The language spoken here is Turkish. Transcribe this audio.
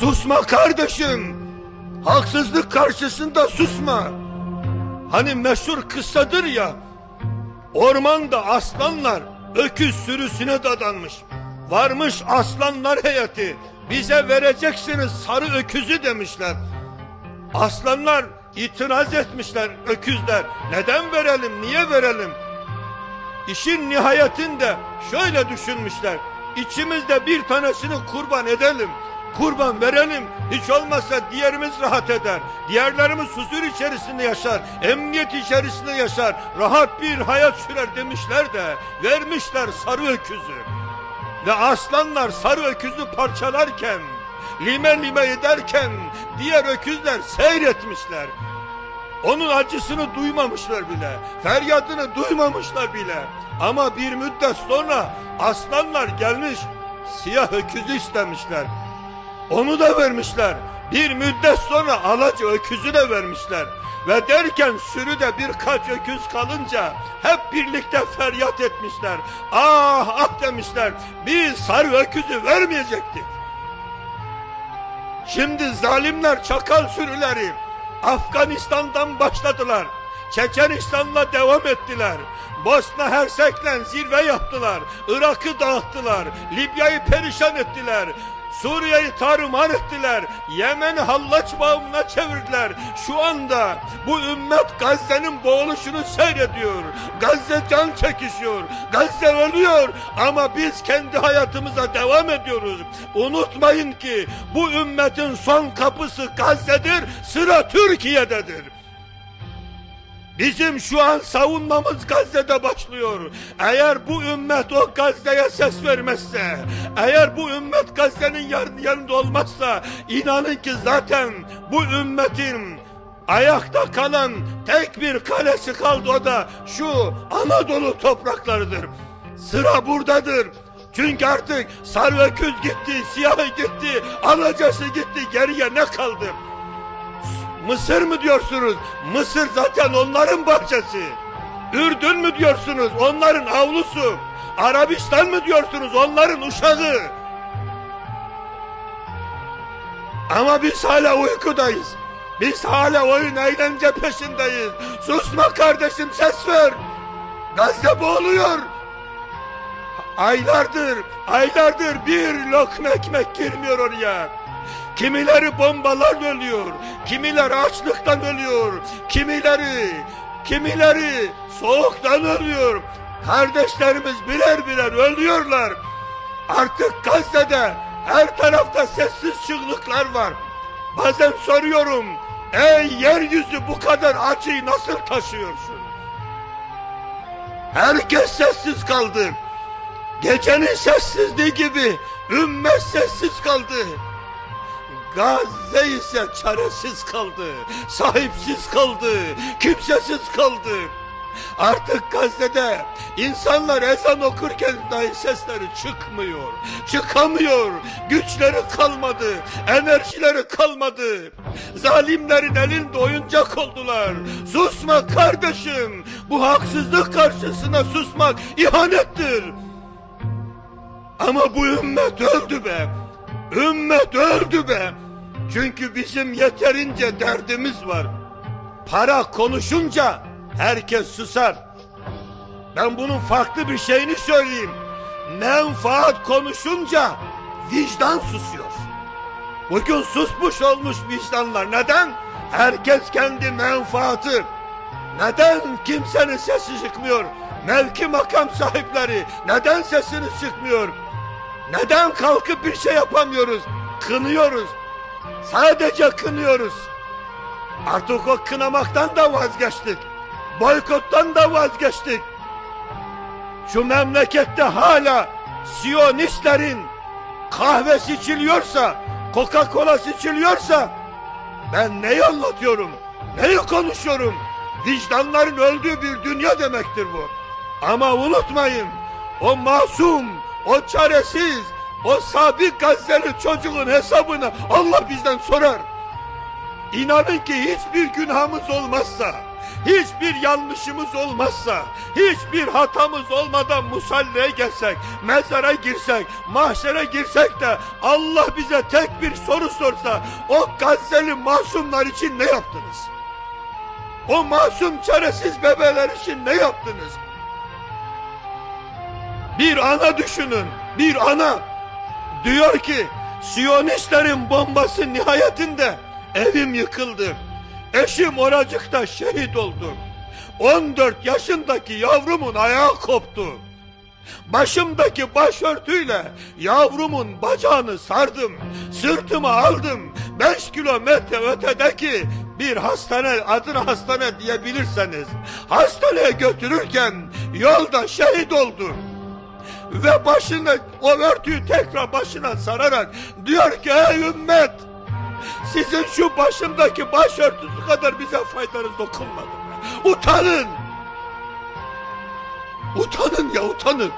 Susma kardeşim. Haksızlık karşısında susma. Hani meşhur kıssadır ya. Ormanda aslanlar öküz sürüsüne dadanmış. Varmış aslanlar heyeti. Bize vereceksiniz sarı öküzü demişler. Aslanlar itiraz etmişler öküzler. Neden verelim, niye verelim? İşin nihayetinde şöyle düşünmüşler. İçimizde bir tanesini kurban edelim. Kurban verelim. Hiç olmazsa diğerimiz rahat eder. Diğerlerimiz huzur içerisinde yaşar. Emniyet içerisinde yaşar. Rahat bir hayat sürer demişler de vermişler sarı öküzü. Ve aslanlar sarı öküzü parçalarken, lime lime ederken diğer öküzler seyretmişler. Onun acısını duymamışlar bile. Feryadını duymamışlar bile. Ama bir müddet sonra aslanlar gelmiş siyah öküzü istemişler. Onu da vermişler. Bir müddet sonra alaca öküzü de vermişler. Ve derken sürüde birkaç öküz kalınca hep birlikte feryat etmişler. Ah ah demişler. Biz sarı öküzü vermeyecektik. Şimdi zalimler çakal sürüleri Afganistan'dan başladılar. Çeçenistan'la devam ettiler. Bosna Hersek'le zirve yaptılar. Irak'ı dağıttılar. Libya'yı perişan ettiler. Suriye'yi tarumar ettiler. Yemen'i hallaç bağımına çevirdiler. Şu anda bu ümmet Gazze'nin boğuluşunu seyrediyor. Gazze can çekişiyor. Gazze ölüyor. Ama biz kendi hayatımıza devam ediyoruz. Unutmayın ki bu ümmetin son kapısı Gazze'dir. Sıra Türkiye'dedir. Bizim şu an savunmamız Gazze'de başlıyor. Eğer bu ümmet o Gazze'ye ses vermezse, eğer bu ümmet Gazze'nin yanında olmazsa, inanın ki zaten bu ümmetin ayakta kalan tek bir kalesi kaldı o da şu Anadolu topraklarıdır. Sıra buradadır. Çünkü artık sarı öküz gitti, siyahı gitti, alacası gitti, geriye ne kaldı? Mısır mı diyorsunuz? Mısır zaten onların bahçesi. Ürdün mü diyorsunuz? Onların avlusu. Arabistan mı diyorsunuz? Onların uşağı. Ama biz hala uykudayız. Biz hala oyun eğlence peşindeyiz. Susma kardeşim ses ver. Gazze boğuluyor. Aylardır, aylardır bir lokma ekmek girmiyor oraya. Kimileri bombalar ölüyor, kimileri açlıktan ölüyor, kimileri, kimileri soğuktan ölüyor. Kardeşlerimiz birer birer ölüyorlar. Artık Gazze'de her tarafta sessiz çığlıklar var. Bazen soruyorum, ey yeryüzü bu kadar acıyı nasıl taşıyorsun? Herkes sessiz kaldı. Gecenin sessizliği gibi ümmet sessiz kaldı. Gazze ise çaresiz kaldı, sahipsiz kaldı, kimsesiz kaldı. Artık Gazze'de insanlar ezan okurken dahi sesleri çıkmıyor, çıkamıyor, güçleri kalmadı, enerjileri kalmadı. Zalimlerin elinde oyuncak oldular. Susma kardeşim, bu haksızlık karşısına susmak ihanettir. Ama bu ümmet öldü be. Ümmet öldü be. Çünkü bizim yeterince derdimiz var. Para konuşunca herkes susar. Ben bunun farklı bir şeyini söyleyeyim. Menfaat konuşunca vicdan susuyor. Bugün susmuş olmuş vicdanlar. Neden? Herkes kendi menfaatı. Neden kimsenin sesi çıkmıyor? Mevki makam sahipleri neden sesiniz çıkmıyor? Neden kalkıp bir şey yapamıyoruz? Kınıyoruz. Sadece kınıyoruz. Artık o kınamaktan da vazgeçtik. Boykottan da vazgeçtik. Şu memlekette hala Siyonistlerin kahvesi içiliyorsa, Coca-Cola içiliyorsa ben neyi anlatıyorum? Neyi konuşuyorum? Vicdanların öldüğü bir dünya demektir bu. Ama unutmayın o masum, o çaresiz, o sabit Gazze'li çocuğun hesabını Allah bizden sorar. İnanın ki hiçbir günahımız olmazsa, hiçbir yanlışımız olmazsa, hiçbir hatamız olmadan musalleye gelsek, mezara girsek, mahşere girsek de Allah bize tek bir soru sorsa o Gazze'li masumlar için ne yaptınız? O masum çaresiz bebeler için ne yaptınız? Bir ana düşünün, bir ana. Diyor ki, Siyonistlerin bombası nihayetinde evim yıkıldı. Eşim oracıkta şehit oldu. 14 yaşındaki yavrumun ayağı koptu. Başımdaki başörtüyle yavrumun bacağını sardım. Sırtıma aldım. 5 kilometre ötedeki bir hastane adına hastane diyebilirseniz hastaneye götürürken yolda şehit oldu. Ve başına o örtüyü tekrar başına sararak diyor ki ey ümmet sizin şu başımdaki başörtüsü kadar bize faydanız dokunmadı. Utanın. Utanın ya utanın.